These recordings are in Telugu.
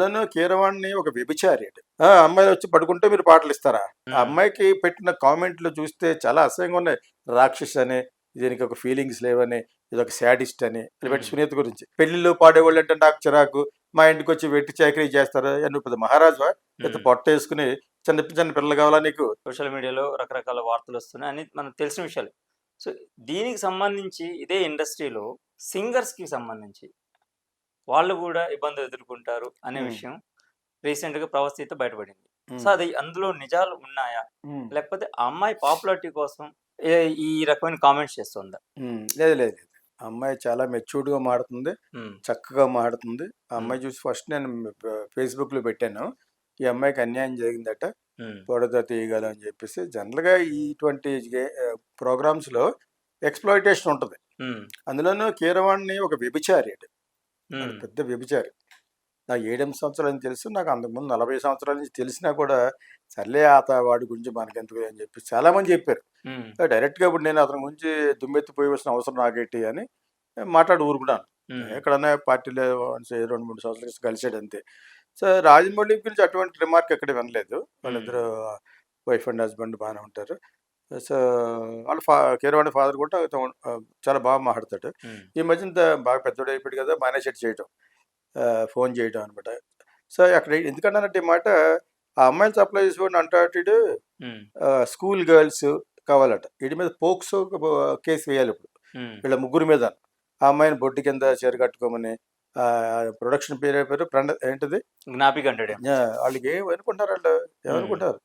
నన్ను కీరవాణ్ణి ఒక వ్యభిచారి ఆ అమ్మాయి వచ్చి పడుకుంటే మీరు పాటలు ఇస్తారా? ఆ అమ్మాయికి పెట్టిన కామెంట్లు చూస్తే చాలా అసహ్యంగా ఉన్నాయి. రాక్షస్ అని దీనికి ఒక ఫీలింగ్స్ లేవని ఇది ఒక శాడిస్ట్ అని పెట్టి. సునీత గురించి. పెళ్ళిళ్ళు పాడేవాళ్ళు అంటే నాకు చిరాకు. మా ఇంటికి వచ్చి వెట్టి చాకరీ చేస్తారు. నువ్వు పెద్ద మహారాజా పెద్ద పొట్ట వేసుకుని చిన్న చిన్న పిల్లలు కావాలా నీకు? సోషల్ మీడియాలో రకరకాల వార్తలు వస్తున్నాయి. అని మనకు తెలిసిన విషయాలు. సో దీనికి సంబంధించి ఇదే ఇండస్ట్రీలో సింగర్స్కి సంబంధించి వాళ్ళు కూడా ఇబ్బందులు ఎదుర్కొంటారు అనే. విషయం రీసెంట్గా ప్రవస్థిత బయటపడింది. సో అది అందులో నిజాలు ఉన్నాయా. లేకపోతే ఆ అమ్మాయి పాపులారిటీ కోసం ఈ రకమైన కామెంట్స్ చేస్తుందా. లేదు లేదు లేదు. అమ్మాయి చాలా మెచ్యూర్డ్గా మాడుతుంది చక్కగా మాడుతుంది ఆ అమ్మాయి చూసి ఫస్ట్ నేను ఫేస్బుక్లో పెట్టాను. ఈ అమ్మాయికి అన్యాయం జరిగిందట పొడత తీయగలం అని చెప్పేసి. జనరల్గా ఇటువంటి ప్రోగ్రామ్స్లో ఎక్స్ప్లాయిటేషన్ ఉంటుంది. అందులోనూ కీరవాణ్ణి ఒక వ్యభిచారి ఉమ్, పెద్ద వ్యభిచారి. నాకు ఏడెనిమిది సంవత్సరాలు అని తెలుసు. నాకు అంతకుముందు నలభై సంవత్సరాల నుంచి తెలిసినా కూడా సర్లే ఆత వాడి గురించి మనకెందుకు అని చెప్పి చాలా మంది చెప్పారు. ఉమ్, డైరెక్ట్గా ఇప్పుడు నేను అతని గురించి దుమ్మెత్తిపోయవలసిన అవసరం నాకేంటి అని మాట్లాడి ఊరుకున్నాను. ఉమ్, ఎక్కడన్నా పార్టీలో once ఏ రెండు మూడు సంవత్సరాలు కలిసాడు అంతే. సో రాజమౌళి గురించి అటువంటి రిమార్క్ ఎక్కడ వినలేదు. వాళ్ళిద్దరు వైఫ్ అండ్ హస్బెండ్ బాగానే ఉంటారు. వాళ్ళ ఫా కీరవాణి ఫాదర్ కూడా చాలా బాగా మాట్లాడతాడు. ఈ మధ్యన బాగా పెద్దోడు అయిపోయాడు కదా సెట్ చేయటం ఫోన్ చేయటం అనమాట సో అక్కడ ఎందుకంటే ఈ మాట ఆ అమ్మాయిని సప్లై చేసుకోండి అంటాడు స్కూల్ గర్ల్స్ కావాలట. వీటి మీద పోక్సో కేసు వేయాలి ఇప్పుడు. వీళ్ళ ముగ్గురు మీద. ఆ అమ్మాయిని బొడ్డు కింద చీర కట్టుకోమని ప్రొడక్షన్ పేరు పేరు ప్రండ ఏంటిది? జ్ఞాపిక అంటాడు. వాళ్ళకి ఏం అనుకుంటారు వాళ్ళు ఏమనుకుంటారు?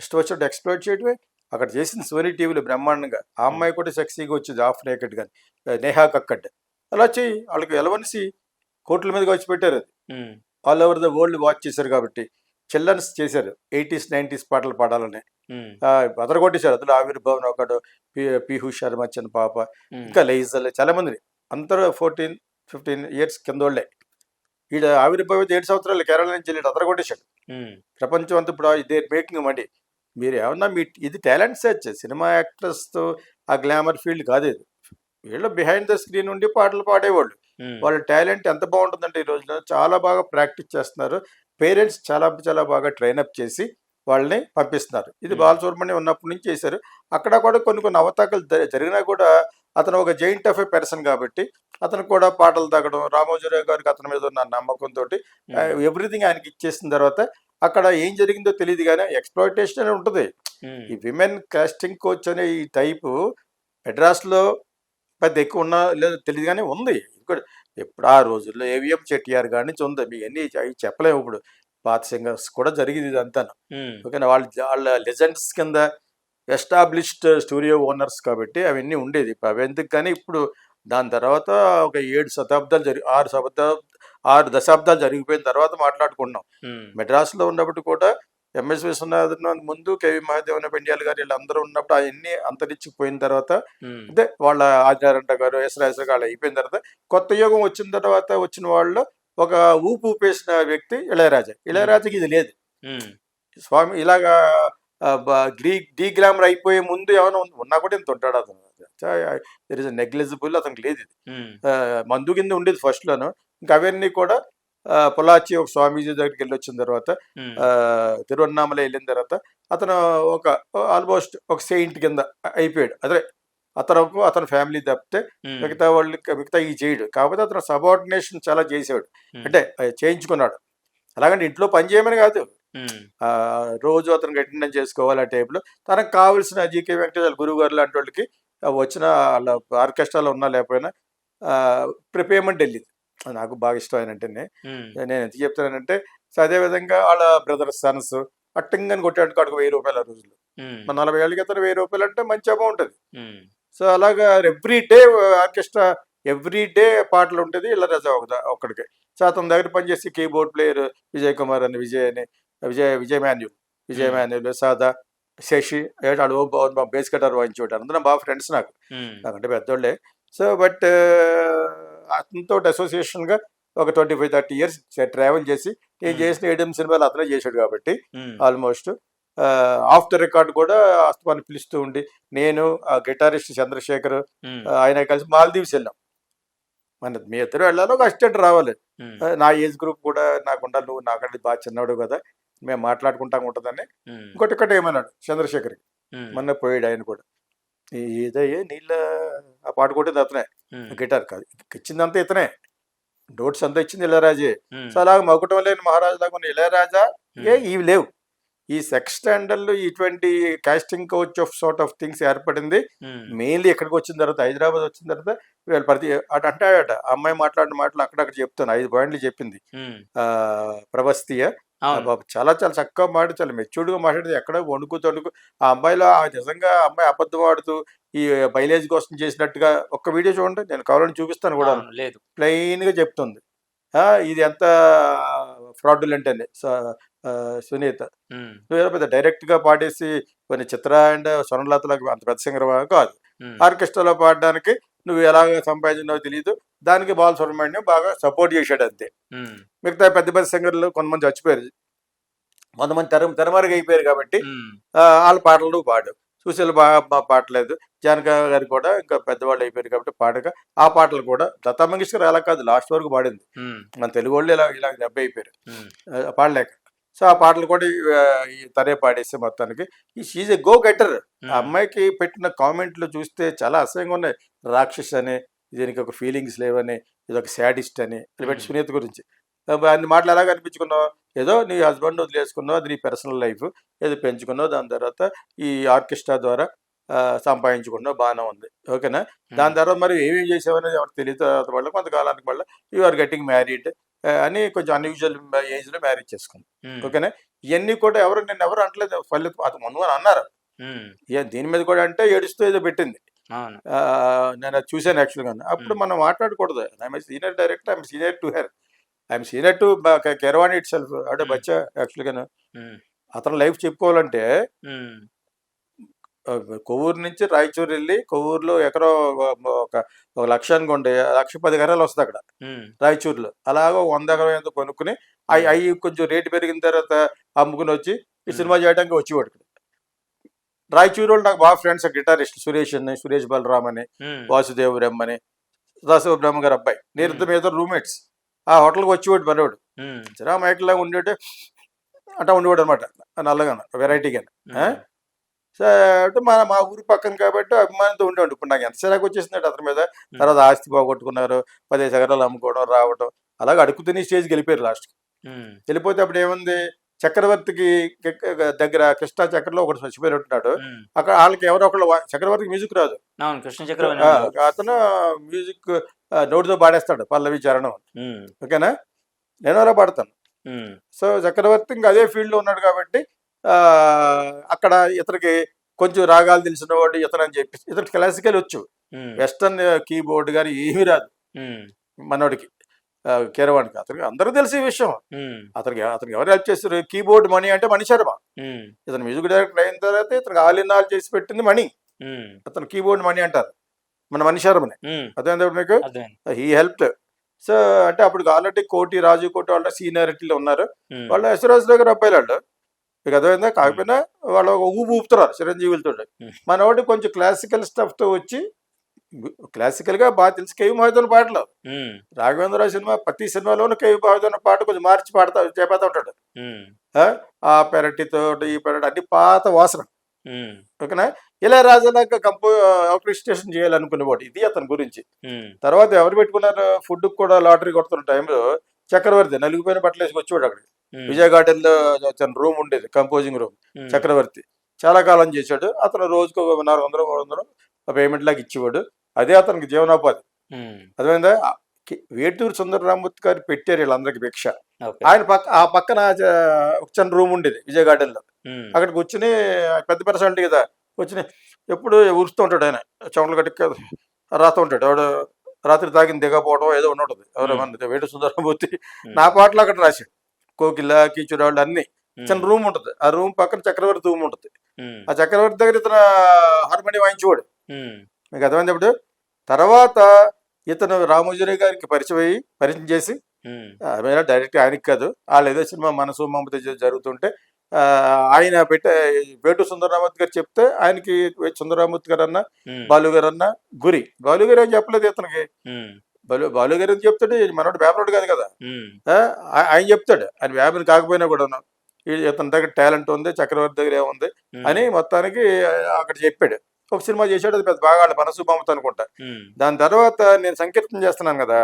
ఇష్టం వచ్చినట్టు ఎక్స్ప్లోర్ చేయడమే అక్కడ చేసిన సోనీ టీవీలో బ్రహ్మాండంగా. ఆ అమ్మాయి కూడా సెక్సీగా వచ్చింది ఆఫ్ నేకెడ్ కానీ నేహా కక్కడ్. అలా చెయ్యి. వాళ్ళకి ఎలవనిసి కోట్ల మీదకి వచ్చి పెట్టారు అది. All over the world watch చేశారు కాబట్టి చిల్డ్రన్స్ చేశారు. ఎయిటీస్ నైంటీస్ పాటలు పాడాలని. అదరగొట్టేశారు. అందులో ఆవిర్భవన్ ఒకడు పి పిహు శర్మ చిన్న పాప ఇంకా లేజల్ చాలా మంది. అందరూ ఫోర్టీన్ ఫిఫ్టీన్ ఇయర్స్ కింద వాళ్ళే. ఈడ ఆవిర్భావం ఏడు సంవత్సరాలు కేరళ నుంచి వెళ్ళి అదరగొట్టేశాడు. ప్రపంచం అంతా ఇప్పుడు ఇదే మేకింగ్ మనీ మీరు ఏమన్నా మీ ఇది టాలెంట్ సెర్చ్ సినిమా యాక్టర్స్తో ఆ గ్లామర్ ఫీల్డ్ కాదు ఇది. వీళ్ళు బిహైండ్ ద స్క్రీన్ ఉండి పాటలు పాడేవాళ్ళు. వాళ్ళ టాలెంట్ ఎంత బాగుంటుందంటే ఈ రోజున చాలా బాగా ప్రాక్టీస్ చేస్తున్నారు. పేరెంట్స్ చాలా చాలా బాగా ట్రైనప్ చేసి వాళ్ళని పంపిస్తున్నారు. ఇది. బాలసుబ్రహ్మణ్యం ఉన్నప్పటి నుంచి చేశారు. అక్కడ కూడా కొన్ని కొన్ని అవతాకలు జరి- జరిగినా కూడా అతను ఒక జైంట్ ఆఫ్ ఏ పర్సన్ కాబట్టి అతను కూడా పాటలు తగ్గడం రామోజీరావు గారికి అతని మీద ఉన్న నమ్మకంతో ఎవ్రీథింగ్ ఆయనకి ఇచ్చేసిన తర్వాత అక్కడ ఏం జరిగిందో తెలియదు కానీ ఎక్స్ప్లాయిటేషన్ అని ఉంటుంది. ఈ విమెన్ కాస్టింగ్ కోచ్ అనే ఈ టైపు మెడ్రాస్లో పెద్ద ఎక్కువ ఉన్నా లేదో తెలియదు కానీ ఉంది. ఇక్కడ ఎప్పుడు ఆ రోజుల్లో ఏవిఎం చెట్టిఆర్ గారి నుంచి ఉంది. మీకు అన్ని అవి చెప్పలేము ఇప్పుడు. పాత సింగర్స్ కూడా జరిగింది ఇదంతా ఓకేనా? వాళ్ళ వాళ్ళ లెజెండ్స్ కింద ఎస్టాబ్లిష్డ్ స్టూడియో ఓనర్స్ కాబట్టి అవన్నీ ఉండేది. ఇప్పుడు అవి ఎందుకు కానీ ఇప్పుడు దాని తర్వాత ఒక ఏడు శతాబ్దాలు జరిగి ఆరు శతాబ్దాలు ఆరు దశాబ్దాలు జరిగిపోయిన తర్వాత మాట్లాడుకుంటున్నాం మెడ్రాస్లో ఉన్నప్పుడు కూడా ఎంఎస్ విశ్వనాథన్ ముందు కేవి మహాదేవన పెండియాల్ గారు వీళ్ళందరూ ఉన్నప్పుడు అవన్నీ అంతరించిపోయిన తర్వాత అంటే వాళ్ళ ఆచారంట గారు ఎస్రాజు గారు అయిపోయిన తర్వాత కొత్త యుగం వచ్చిన తర్వాత వచ్చిన వాళ్ళు ఒక ఊపు ఊపేసిన వ్యక్తి ఇళయరాజా. ఇళయరాజాకి ఇది లేదు. స్వామి ఇలాగా గ్రీ డీ గ్లామర్ అయిపోయే ముందు ఏమైనా ఉన్- ఉన్నా కూడా ఇంత ఉంటాడు అతను. దర్ ఇస్ నెగ్లిజిబుల్ అతనికి లేదు ఇది. మందు కింద ఉండేది ఫస్ట్లోను ఇంకా అవన్నీ కూడా పొలాచి ఒక స్వామీజీ దగ్గరికి వెళ్ళి వచ్చిన తర్వాత తిరువన్నామల వెళ్ళిన తర్వాత అతను ఒక ఆల్మోస్ట్ ఒక సెయింట్ కింద అయిపోయాడు. అదే అతనుకు అతని ఫ్యామిలీ తప్పితే మిగతా వాళ్ళు మిగతా ఈ చేయడు కాకపోతే అతను సబార్డినేషన్ చాలా చేసేవాడు. అంటే చేయించుకున్నాడు. అలాగంటే ఇంట్లో పని చేయమని కాదు. ఆ, రోజు అతనికి అటెండెన్స్ చేసుకోవాలి ఆ టైంలో తనకు కావలసిన జీకే వెంకటేశ్వర గురువు గారు లాంటి వాళ్ళకి వచ్చిన వాళ్ళ ఆర్కెస్ట్రాలో ఉన్నా లేకపోయినా ప్రిపేమెంట్ వెళ్ళింది. నాకు బాగా ఇష్టం ఆయన అంటేనే నేను ఎంత చెప్తానంటే సో అదేవిధంగా వాళ్ళ బ్రదర్ సన్స్ అట్టంగని కొట్టాడు కాడుకు వెయ్యి రూపాయలు ఆ రోజులు మన నలభై ఏళ్ళకి అతను వెయ్యి రూపాయలు అంటే మంచి అమౌంట్ అది. సో అలాగా every day orchestra every day పాటలు ఉంటుంది ఇలా రజా ఒక ఒక్కడికి. సో అతని దగ్గర పనిచేసి కీబోర్డ్ ప్లేయర్ విజయ్ కుమార్ అని విజయ్ అని విజయ్ విజయ్ మాన్యుల్ విజయ్. మాన్యుల్ సాదా శశి బాగుంది మా బేస్ కట్టారు వాయించేవాడు. అందరూ బాగా ఫ్రెండ్స్ నాకు. నాకంటే పెద్దోళ్ళే. సో బట్ అతనితో అసోసియేషన్గా ఒక twenty five thirty years travel చేసి నేను Hmm. చేసిన ఏడెం సినిమాలు అతనే చేశాడు కాబట్టి ఆల్మోస్ట్ ఆఫ్ ద రికార్డ్ కూడా అస్తమాన్ని పిలుస్తూ ఉండి నేను ఆ గిటారిస్ట్ చంద్రశేఖర్ ఉమ్, ఆయన కలిసి మాల్దీవ్స్ వెళ్ళాం. మన మీ ఇద్దరు వెళ్ళాలి ఒక అసిస్టెంట్ రావాలి. ఆ, నా ఏజ్ గ్రూప్ కూడా నాకు ఉండాలి నువ్వు నాకంటే బాగా చిన్నవాడు కదా మేము మాట్లాడుకుంటాం ఉంటుందని ఇంకోటి ఒకటి ఏమన్నాడు చంద్రశేఖర్ మొన్న పోయాడు ఆయన కూడా. ఏదయ్యే నీళ్ళ ఆ పాట కొట్టింది అతనే. గిటార్ కాదు. ఇచ్చిందంతా ఇతనే. నోట్స్ అంతా ఇచ్చింది ఇళయరాజే. సో అలాగ మగుటం లేని మహారాజు లాగా ఉన్న ఇళయరాజా ఏ ఇవి లేవు. ఈ సెక్స్ స్టాండర్డ్లు ఇటువంటి casting couch of sort of things ఏర్పడింది. మెయిన్లీ ఎక్కడికి వచ్చిన తర్వాత హైదరాబాద్ వచ్చిన తర్వాత వీళ్ళు ప్రతి అటు అంటాడట అమ్మాయి మాట్లాడిన మాటలు అక్కడక్కడ చెప్తాను. ఐదు పాయింట్లు చెప్పింది. ఆ ప్రభస్తీయ. బాబు చాలా చాలా చక్కగా మాట చాలా మెచ్యూర్డ్గా మాట్లాడేది ఎక్కడ వణుకు తణుకు ఆ అమ్మాయిలో ఆ నిజంగా అమ్మాయి అబద్ధం ఆడుతూ ఈ బయలేజ్ కోసం చేసినట్టుగా ఒక్క వీడియో చూడండి. నేను కావాలని చూపిస్తాను కూడా. లేదు. ప్లెయిన్గా చెప్తుంది. ఆ, ఇది ఎంత ఫ్రాడ్యులెంట్ అని సునీత. నువ్వు పెద్ద డైరెక్ట్గా పాడేసి కొన్ని చిత్ర అండ్ స్వర్ణలతలకు అంత పెద్ద సింగర్ కాదు. ఆర్కెస్ట్రాలో పాడడానికి నువ్వు ఎలాగ సంపాదించినావో తెలియదు దానికి బాల సుబ్రహ్మణ్యం బాగా సపోర్ట్ చేశాడు అంతే. మిగతా పెద్ద పెద్ద సింగర్లు కొంతమంది చచ్చిపోయారు. కొంతమంది తెర తెరమరుగు అయిపోయారు కాబట్టి వాళ్ళ పాటలు పాడు. సుశీల బాగా పాడలేదు. జానక గారు కూడా ఇంకా పెద్దవాళ్ళు అయిపోయారు కాబట్టి పాడక. ఆ పాటలు కూడా లతా మంగేష్కర్ అలా కాదు లాస్ట్ వరకు పాడింది. మన తెలుగు వాళ్ళు ఇలా ఇలా దెబ్బ అయిపోయారు. పాడలేక. సో ఆ పాటలు కూడా తనే పాడేస్తే మొత్తానికి. ఈ షీజ్ ఎ గో గెటర్ ఆ అమ్మాయికి పెట్టిన కామెంట్లు చూస్తే చాలా అసహ్యంగా ఉన్నాయి. రాక్షస్ అని దీనికి ఒక ఫీలింగ్స్ లేవని ఇది ఒక శాడిస్ట్ అని పెట్టి. సునీత గురించి. అన్ని మాటలు ఎలా కనిపించుకున్నావు ఏదో నీ హస్బెండ్ వదిలేసుకున్నావు అది నీ పర్సనల్ లైఫ్. ఏదో పెంచుకున్నావు దాని తర్వాత ఈ ఆర్కెస్ట్రా ద్వారా సంపాదించుకున్నావు బాగానే ఉంది. ఓకేనా? దాని తర్వాత మరి ఏమేం చేసావనేది ఎవరికి తెలియదు తర్వాత వల్ల కొంతకాలానికి మళ్ళీ యు ఆర్ గెటింగ్ మ్యారీడ్ అని కొంచెం అన్యూజువల్ ఏజ్లో మ్యారేజ్ చేసుకుంది. ఓకేనా? ఇవన్నీ కూడా ఎవరు నేను ఎవరు అంటలేదు ఫలితం అది ముందు అని అన్నారు. దీని మీద కూడా అంటే ఏడుస్తూ ఏదో పెట్టింది. నేను అది చూశాను యాక్చువల్గా. అప్పుడు మనం మాట్లాడకూడదు. I'm senior director I'm senior to her. I'm senior to caravan itself. అంటే. బచ్చా యాక్చువల్గా అతని లైఫ్ చెప్పుకోవాలంటే కొవ్వూరు నుంచి రాయచూరు వెళ్ళి కొవ్వూరులో ఎకరో ఒక- ఒక ఒక లక్ష అనుకోండి లక్ష పది ఎకరాలు వస్తుంది అక్కడ. రాయచూరులో. అలాగో వంద ఎకరం ఎంతో కొనుక్కుని అవి అవి కొంచెం రేటు పెరిగిన తర్వాత అమ్ముకుని వచ్చి ఈ. సినిమా చేయడానికి వచ్చేవాడు. రాయచూరు వాళ్ళు నాకు బాగా ఫ్రెండ్స్ గిటారిస్ట్ సురేష్ అని సురేష్ బలరామ్ అని వాసుదేవ్ బ్రహ్మని సదాశివ బ్రహ్మ గారు అబ్బాయి. నేను ఇద్దరు మీద రూమ్మేట్స్. ఆ హోటల్కి వచ్చేవాడు మనవాడు చిరా మైక్లాగా ఉండేటి అట్లా ఉండేవాడు అనమాట నల్లగా వెరైటీగా అంటే మా మా ఊరు పక్కన కాబట్టి అభిమానంతో ఉండేవాడు ఇప్పుడు నాకు ఎంత చిరాకు వచ్చేసిందంటే అతని మీద. తర్వాత ఆస్తి పోగొట్టుకున్నారు. పదిహేను ఎకరాలు అమ్ముకోవడం రావడం. అలాగే అడుగు తిని స్టేజ్కి వెళ్ళిపోయారు లాస్ట్ ఉమ్, వెళ్ళిపోతే అప్పుడు ఏముంది? చక్రవర్తికి దగ్గర కృష్ణా చక్రలో ఒకటి చచ్చిపోయి ఉంటున్నాడు. అక్కడ వాళ్ళకి ఎవరో ఒకళ్ళు చక్రవర్తికి మ్యూజిక్ రాదు. కృష్ణ చక్రం ఆ, అతను మ్యూజిక్ నోటితో పాడేస్తాడు. పల్లవి చరణం ఓకేనా? నేను అలా పాడతాను. సో చక్రవర్తి ఇంకా అదే ఫీల్డ్లో ఉన్నాడు కాబట్టి అక్కడ ఇతనికి కొంచెం రాగాలు తెలిసిన వాడు ఇతను అని చెప్పి ఇతను క్లాసికల్ వచ్చు. వెస్టర్న్ కీబోర్డ్ కానీ ఏమీ రాదు. మనోడికి కీరవాణికి అతనికి అందరికీ తెలిసే విషయం. అతనికి అతనికి ఎవరు హెల్ప్ చేస్తారు? కీబోర్డ్ మణి అంటే మణి శర్మ. ఇతను మ్యూజిక్ డైరెక్టర్ అయిన తర్వాత ఇతనికి ఆల్ ఇన్ ఆల్ చేసి పెట్టింది మణి. అతను కీబోర్డ్ మణి అంటారు. మన మణి శర్మని. అదే మీకు? హీ హెల్ప్ సో అంటే అప్పుడు ఆల్రెడీ కోటి రాజు కోటి వాళ్ళ సీనియారిటీలో ఉన్నారు. వాళ్ళు యశ్వరాజు దగ్గర అబ్బాయిలు వాళ్ళు. మీకు అర్థమైందా? కాకపోయినా వాళ్ళు ఒక ఊపు ఊపుతున్నారు చిరంజీవులతో Hmm. మన వాడు కొంచెం క్లాసికల్తో వచ్చి క్లాసికల్గా బాగా తెలుసు కేవి మహాదేవన్ పాటలు. రాఘవేంద్రరావు సినిమా ప్రతి సినిమాలోనూ కేవి మహాదేవన్ పాట కొంచెం మార్చి పాడతా చేపడతా ఉంటాడు. ఆ? పెరటితో ఈ పెరటి అన్ని పాత వాసన. ఓకేనా? ఇలా రాజాలాగా కంపో ఆర్కెస్ట్రేషన్ చేయాలనుకునేవాడు ఇది అతని గురించి. తర్వాత ఎవరు పెట్టుకున్నారు? ఫుడ్ కూడా లాటరీ కొడుతున్న టైంలో చక్రవర్తి నలిగిపోయిన బట్టలు వేసుకు వచ్చేవాడు అక్కడ ఉమ్, విజయ గార్డెన్లో తన రూమ్ ఉండేది కంపోజింగ్ రూమ్ చక్రవర్తి. చాలా కాలం చేశాడు. అతను రోజుకు నాలుగు వందలు మూడు వందలు పేమెంట్ లాగా ఇచ్చేవాడు. అదే అతనికి జీవనోపాధి. అర్థమైందా? కి- వేటూరు సుందర రామూర్తి గారు పెట్టారు వీళ్ళందరికి భిక్ష. ఆయన పక్క ఆ పక్కన చిన్న రూమ్ ఉండేది విజయ గార్డెన్లో అక్కడికి కూర్చుని పెద్ద పర్సనాలిటీ కదా కూర్చుని ఎప్పుడు ఊరుస్తూ ఉంటాడు ఆయన. చెమటలు కట్టి రాస్తూ ఉంటాడు. ఎవడు రాత్రి తాగిన దిగపోవడం ఏదో ఉంటుంది ఎవరో మన వేటు సుందరమూర్తి ఉమ్, నా పాటలు అక్కడ రాశాడు. కోకిల కీచురాళ్ళు అన్ని. ఉమ్, చిన్న రూమ్ ఉంటుంది. ఆ రూమ్ పక్కన చక్రవర్తి రూమ్ ఉంటుంది. ఆ చక్రవర్తి దగ్గర ఇతను హార్మోని వాయించేవాడు. మీకు అర్థమైంది ఇప్పుడు? తర్వాత ఇతను రామోజీ గారికి పరిచయం అయ్యి పరిచయం చేసి డైరెక్ట్ ఆయనకి కాదు. వాళ్ళు ఏదో సినిమా మనసు మమత జరుగుతుంటే ఆయన పెట్టే వేటు సుందరరామూర్తి గారు చెప్తే ఆయనకి సుందరరామూర్తి గారు అన్న బాలు గారు. అన్న గురి బాలు గారు ఏం చెప్పలేదు ఇతనికి. బాలు బాలు గారు చెప్తాడు? మనోడు పేపర్ కాదు కదా. ఆయన చెప్తాడు. ఆయన వ్యాపారం కాకపోయినా కూడా ఇతని దగ్గర టాలెంట్ ఉంది చక్రవర్తి దగ్గర ఏముంది అని మొత్తానికి అక్కడ చెప్పాడు. ఒక సినిమా చేశాడు అది పెద్ద బాగా బొమ్మతో అనుకుంటా. దాని తర్వాత నేను సంకీర్తన చేస్తున్నాను కదా.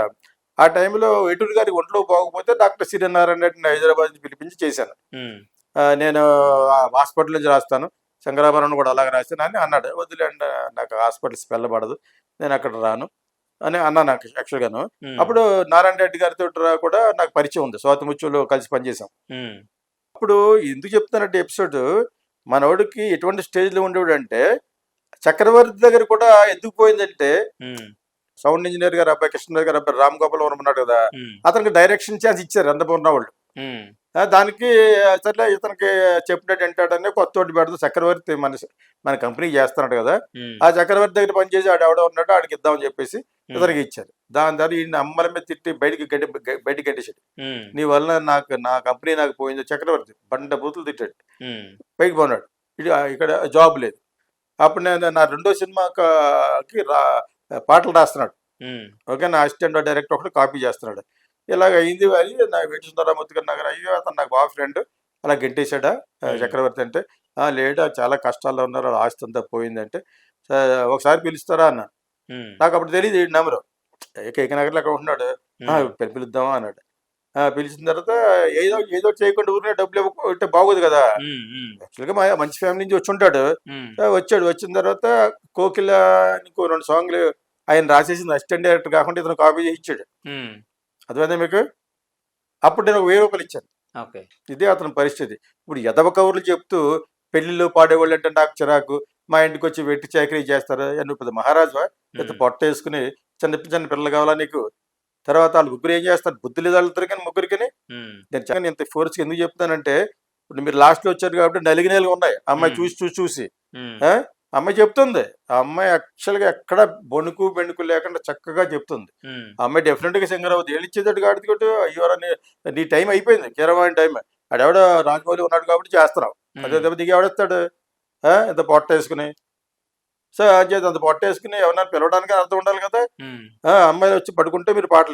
ఆ టైంలో ఎటూరు గారి ఒంట్లో బాగోకపోతే డాక్టర్ సిరినారాయణ రెడ్డిని హైదరాబాద్ నుంచి పిలిపించి చేశాను. నేను హాస్పిటల్ నుంచి రాస్తాను. శంకరాభరణం కూడా అలాగే రాస్తాను అని అన్నాడు. వదిలేండి నాకు హాస్పిటల్స్ వెళ్ళబడదు నేను అక్కడ రాను. అని అన్నా నాకు యాక్చువల్గాను. అప్పుడు నారాయణ రెడ్డి గారితో కూడా నాకు పరిచయం ఉంది. స్వాతి ముత్యులు కలిసి పనిచేసాం అప్పుడు ఎందుకు చెప్తానంటే ఎపిసోడ్ మనోడికి ఎటువంటి స్టేజ్లో ఉండేవాడు అంటే చక్రవర్తి దగ్గర కూడా ఎందుకు పోయిందంటే సౌండ్ ఇంజనీర్ గారు అబ్బాయి కృష్ణ గారు అబ్బాయి రామ్ గోపాల్ వర్మ ఉన్నాడు కదా. అతనికి డైరెక్షన్ ఛాన్స్ ఇచ్చారు అందపూర్ణ వాళ్ళు. ఉమ్, ఆ, దానికి సర్లే ఇతనికి చెప్పినట్టు వింటాడని కొత్త పెడతా చక్రవర్తి మన మన కంపెనీ చేస్తున్నాడు కదా. ఆ చక్రవర్తి దగ్గర పనిచేసి ఆడు ఎవడో ఉన్నాడో ఆడికి ఇద్దామని చెప్పేసి ఇతనికి ఇచ్చారు. దాని ద్వారా ఈ అమ్మల మీద తిట్టి బయటికి గడ్డి బయటికి ఉమ్, నీ వల్ల నాకు నా కంపెనీ నాకు పోయింది చక్రవర్తి. బండ బూతులు తిట్టాడు. పైకి పోనాడు. ఇక్కడ జాబ్ లేదు. అప్పుడు నేను నా రెండో సినిమాకి పాటలు రాస్తున్నాడు. ఓకే నా అసిస్టెంట్ డైరెక్టర్ ఒకటి కాపీ చేస్తున్నాడు. ఇలాగ అయింది. అని నా వెంకట సుందరమూర్తి గారు నాకు అయ్యో అతను నాకు బాగా ఫ్రెండ్ అలా గెంటేశాడా. చక్రవర్తి అంటే. "ఆ, లేడు? చాలా కష్టాల్లో ఉన్నారు. వాళ్ళ ఆస్తి అంతా పోయిందంటే. "సరే, ఒకసారి పిలుస్తారా అన్న. నాకు అప్పుడు తెలియదు ఈ నెంబరు. కేక నగర్లో అక్కడ ఉంటున్నాడు. "ఆ, ఉమ్, పిలి- పిలుద్దామా అన్నాడు. పిలిచిన తర్వాత ఏదో ఏదో చేయకుండా ఊరినే డబ్బులు ఇవ్వకుంటే బాగోదు కదా. యాక్చువల్గా మా మంచి ఫ్యామిలీ నుంచి వచ్చి ఉంటాడు వచ్చాడు. వచ్చిన తర్వాత కోకిల ఇంకో రెండు సాంగ్లు ఆయన రాసేసింది. అసిస్టెంట్ డైరెక్టర్ కాకుండా ఇతను కాపీ ఉమ్, అర్థమైందా మీకు? అప్పుడు నేను వెయ్యి రూపాయలు ఇచ్చాను. ఓకే. ఇదే అతని పరిస్థితి. ఇప్పుడు ఎదవ కవర్లు చెప్తూ పెళ్ళిళ్ళు పాడేవాళ్ళు అంటే నాకు చిరాకు మా ఇంటికి వచ్చి వెట్టి చాకరీ చేస్తారు? "ఏ, నువ్వు పెద్ద మహారాజు ఇంత ఉమ్, పొట్ట వేసుకుని చిన్న చిన్న పిల్లలు కావాలా నీకు? తర్వాత వాళ్ళు ముగ్గురు ఏం చేస్తారు? బుద్ధి లేదు వాళ్ళిద్దరు కానీ ముగ్గురికి నేను చాలా ఇంత ఫోర్స్కి ఎందుకు చెప్తానంటే ఇప్పుడు మీరు లాస్ట్లో వచ్చారు కాబట్టి నలిగి నెలలు ఉన్నాయి. అమ్మాయి మ్మ్. చూసి చూసి చూసి? అమ్మాయి చెప్తుంది. ఆ అమ్మాయి యాక్చువల్గా ఎక్కడ బొణుకు బెణుకు లేకుండా చక్కగా చెప్తుంది. ఆ అమ్మాయి డెఫినెట్గా సింగర్ అవుతుంది ఏళ్ళిచ్చేటట్టు కాబట్టి కొట్టు అయ్యో నీ టైం అయిపోయింది. కీరవాణి టైం ఆడెవడో రాజమౌళి ఉన్నాడు కాబట్టి చేస్తున్నావు అదే దెబ్బ దిగి ఎవడెత్తాడు ఆ? ఇంత పొట్ట వేసుకుని. సో అంచేత అంత పొట్ట వేసుకుని ఎవరన్నా పిలవడానికి అర్థం ఉండాలి కదా. అమ్మాయిలు వచ్చి పడుకుంటే మీరు పాటలు